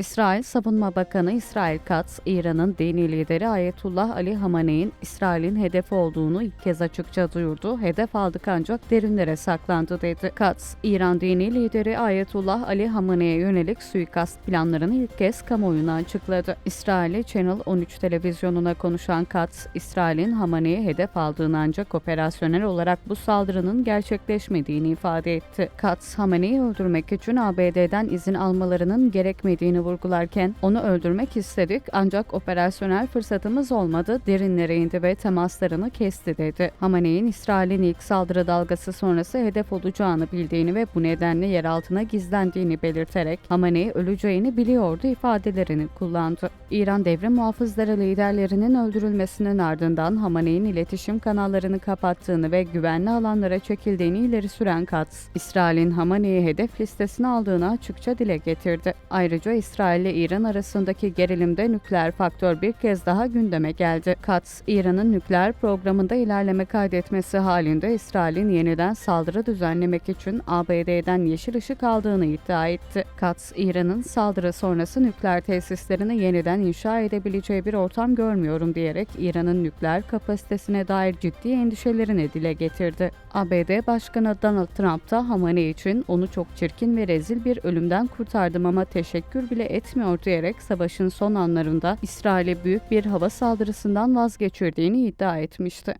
İsrail Savunma Bakanı İsrail Katz, İran'ın dini lideri Ayetullah Ali Hamaney'in İsrail'in hedefi olduğunu ilk kez açıkça duyurdu. Hedef aldık ancak derinlere saklandı dedi. Katz, İran dini lideri Ayetullah Ali Hamaney'e yönelik suikast planlarını ilk kez kamuoyuna açıkladı. İsrail'i Channel 13 televizyonuna konuşan Katz, İsrail'in Hamaney'i hedef aldığını ancak operasyonel olarak bu saldırının gerçekleşmediğini ifade etti. Katz, Hamaney'i öldürmek için ABD'den izin almalarının gerekmediğini vurgularken onu öldürmek istedik ancak operasyonel fırsatımız olmadı, derinlere indi ve temaslarını kesti dedi. Hamaney'in İsrail'in ilk saldırı dalgası sonrası hedef olacağını bildiğini ve bu nedenle yer altına gizlendiğini belirterek Hamaney öleceğini biliyordu ifadelerini kullandı. İran devrim muhafızları liderlerinin öldürülmesinin ardından Hamaney'in iletişim kanallarını kapattığını ve güvenli alanlara çekildiğini ileri süren Katz, İsrail'in Hamaney'i hedef listesine aldığını açıkça dile getirdi. Ayrıca İsrail ile İran arasındaki gerilimde nükleer faktör bir kez daha gündeme geldi. Katz, İran'ın nükleer programında ilerleme kaydetmesi halinde İsrail'in yeniden saldırı düzenlemek için ABD'den yeşil ışık aldığını iddia etti. Katz, İran'ın saldırı sonrası nükleer tesislerini yeniden inşa edebileceği bir ortam görmüyorum diyerek İran'ın nükleer kapasitesine dair ciddi endişelerini dile getirdi. ABD Başkanı Donald Trump da Hamaney için onu çok çirkin ve rezil bir ölümden kurtardım ama teşekkür bile etmiyor diyerek savaşın son anlarında İsrail'e büyük bir hava saldırısından vazgeçirdiğini iddia etmişti.